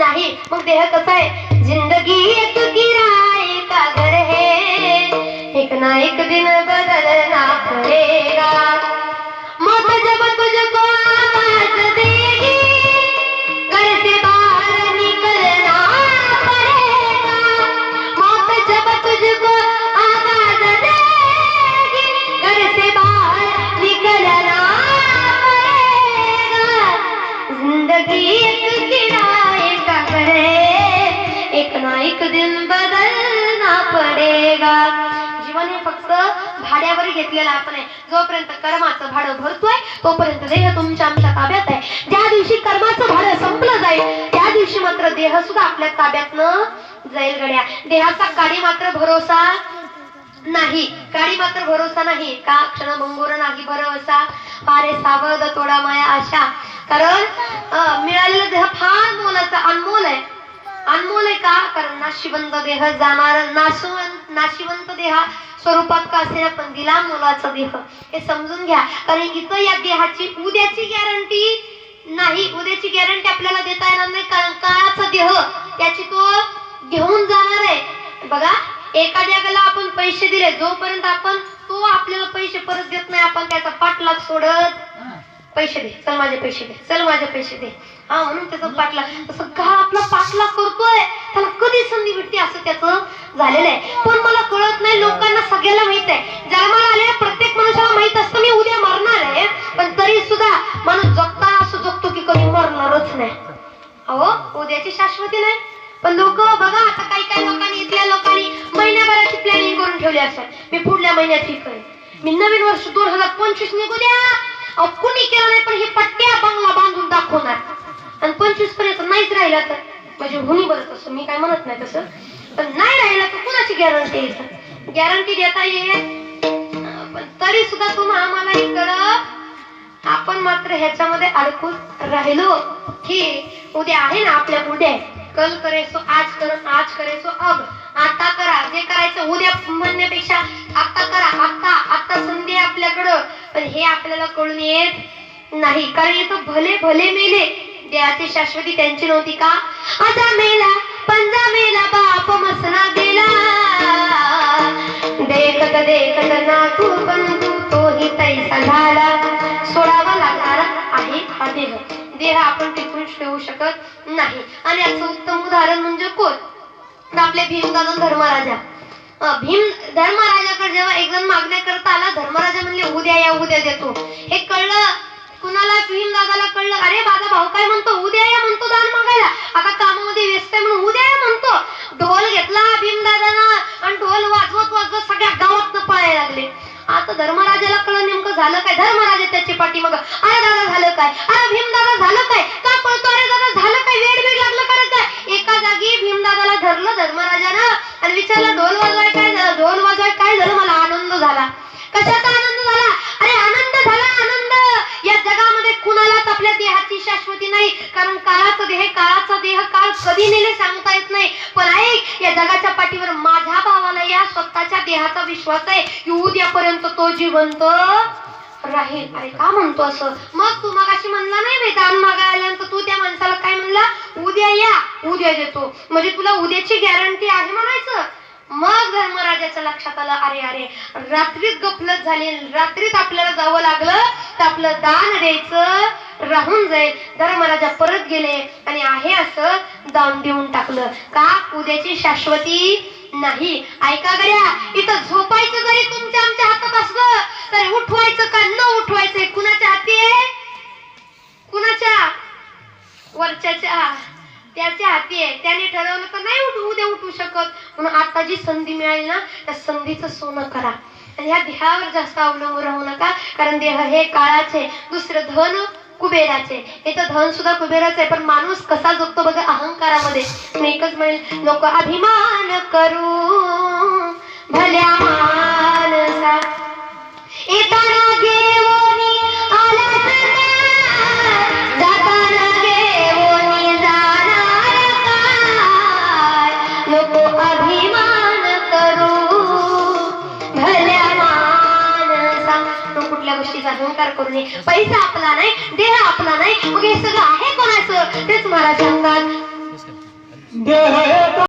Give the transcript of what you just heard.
नाही मग देह कसा आहे ज़िंदगी एक किराए का घर है। एक ना एक दिन बदलना पड़ेगा। मौत जब तुझको आवाज़ देगी, घर से बाहर निकलना पड़ेगा। मौत जब तुझको आवाज़ देगी, घर से बाहर निकलना पड़ेगा। ज़िंदगी एक दिन बदलना पडेगा. जीवन हे फक्त भाड्यावर घेतलेलं आपण आहे जोपर्यंत कर्माचं भाडं भरतोय तोपर्यंत देह तुमच्या आमच्या ताब्यात आहे. ज्या दिवशी कर्माचं भाडं संपलं जाईल त्या दिवशी मात्र देह सुद्धा आपल्या ताब्यातनं जाईल गड्या. देहाचा काडी मात्र भरोसा नाही. काडी मात्र भरोसा नाही. का? क्षणभंगुर नाही भरोसा. फारे सावध तोडा माया आशा. कारण मिळालेला मिळालेलं देह फार मोलाचा अनमोल आहे. अनमोल आहे का कारण नाशिवंत देह जाणार नाशिवंत नाशिवंत देहा स्वरूपात का असेना पण दिला मोलाचा देह. हे समजून घ्या. कारण इथं या देहाची उद्याची गॅरंटी नाही. उद्याची गॅरंटी आपल्याला देता येणार नाही कारण काळाचा देह त्याची तो घेऊन जाणार आहे. बघा एखाद्याला आपण पैसे दिले जोपर्यंत आपण तो आपल्याला पैसे परत देत नाही आपण त्याचा पाठलाग सोडत पैसे दे चल माझे पैसे दे चल माझे पैसे दे. हा म्हणून त्याचा पाठला तसं का आपला पाठला करतोय. त्याला कधी संधी भेटते असं त्याचं झालेलं आहे. पण मला कळत नाही लोकांना सगळ्याला माहीत आहे. जन्माला आलेल्या प्रत्येक मनुष्याला माहीत असतं मी उद्या मरणार आहे. पण तरी सुद्धा माणूस जगताना असं जगतो की कधी मरणारच नाही. अहो उद्याची शाश्वती नाही. पण लोक बघा आता काही काही लोकांनी इथल्या लोकांनी महिन्याभराची प्लॅनिंग करून ठेवली असतात मी पुढल्या महिन्यात ही करेन. मी नवीन वर्ष दोन हजार पंचवीस निघू द्या अहो कुणी केलं नाही पण हे पट्ट्या बंगला बांधून दाखवणार. आणि पंचवीसपर्यंत नाहीच राहिला तर? म्हणजे हुनी बरं तसं मी काय म्हणत नाही तसं. पण नाही राहिला तर कुणाची गॅरंटी गॅरंटी देता येईल पण तरी सुद्धा तुम्ही आम्हाला इकडं आपण मात्र ह्याच्यामध्ये अडकून राहिलो. की उद्या आहे ना आपल्या उद्या. कल करायचो आज करो आज करायचो अग अब. आता करा जे करायचं उद्या म्हणण्यापेक्षा आता करा आता आता संधी आहे आपल्याकडं पण हे आपल्याला कळून येत नाही. कारण इथं भले भले मेले देहाची शाश्वती त्यांची नव्हती का? आता मेला पंजा मेला बाप मसना गेला. देखत देखत ना तू पण तू तोही तैसा झाला. सोडावा लागणारा आहे हा देह. देह आपण टिकून ठेवू शकत नाही. आणि याचं उत्तम उदाहरण म्हणजे कोण? तर आपले भीमदादा धर्मराजा. भीम धर्मराजाकडे जेव्हा एक जण मागण्या करता आला धर्मराजा म्हणले उद्या या उद्या देतो. हे कळलं कुणाला भीम दादाला कळलं अरे माझा भाऊ काय म्हणतो? उद्या या म्हणतो दान मागायला. आता कामामध्ये व्यस्त आहे म्हणून उद्या या म्हणतो. ढोल घेतला भीम दादानं आणि ढोल वाजवत वाजवत सगळ्या गावात पळायला लागले. आता धर्मराजाला कळलं नेमकं झालं काय? धर्मराजा त्याची पाठी मग अरे दादा झालं काय? अरे भीम दादा झालं काय? का पळतो? अरे दादा झालं काय? वेड वेड लागलं करत काय एका जागी भीम दादाला धरलं धर्मराजानं कारण काळाचा देह काळाचा देह काळ कधी नेले सांगता येत नाही. पण ऐक या जगाच्या पाठीवर माझ्या भावाला या स्वतःच्या देहाचा विश्वास आहे. की उद्यापर्यंत तो जिवंत राहील. अरे का म्हणतो असं? मग तू मगाशी म्हणला नाही बे दान मागायला आल्यानंतर तू त्या माणसाला काय म्हणला? उद्या या उद्या देतो. म्हणजे तुला उद्याची गॅरंटी आहे म्हणायचं? मग धर्मराजाच्या लक्षात आलं अरे अरे रात्रीत गफलत झाली रात्रीत आपल्याला जावं लागलं तर आपलं दान द्यायचं. राहून जाईल. धर्मराजा परत गेले आणि आहे असं दान देऊन टाकलं का उद्याची शाश्वती नाही? ऐका गड्या इथं झोपायचं जरी तुमच्या आमच्या हातात असलं तरी उठवायचं का न उठवायचंय? कुणाच्या हाती आहे? कुणाच्या? वरच्याच्या. त्याच्या हाती आहे. त्याने ठरवलं तर नाही उठू उद्या उठू शकत. म्हणून आता जी संधी मिळाली ना त्या संधीचं सोनं करा. आणि ह्या देहावर जास्त अवलंबून राहू नका कारण देह हे काळाचे. दुसरं धन कुबेराचे. इथं धन सुद्धा कुबेराचं आहे. पण माणूस कसा जगतो बघा अहंकारामध्ये. मी एकच म्हणेल लोक अभिमान करू तो कुठल्या गोष्टीचा अहंकार करू नये. पैसा आपला नाही देह आपला नाही. मग हे सगळं आहे कोणाचं? तेच महाराज सांगतात.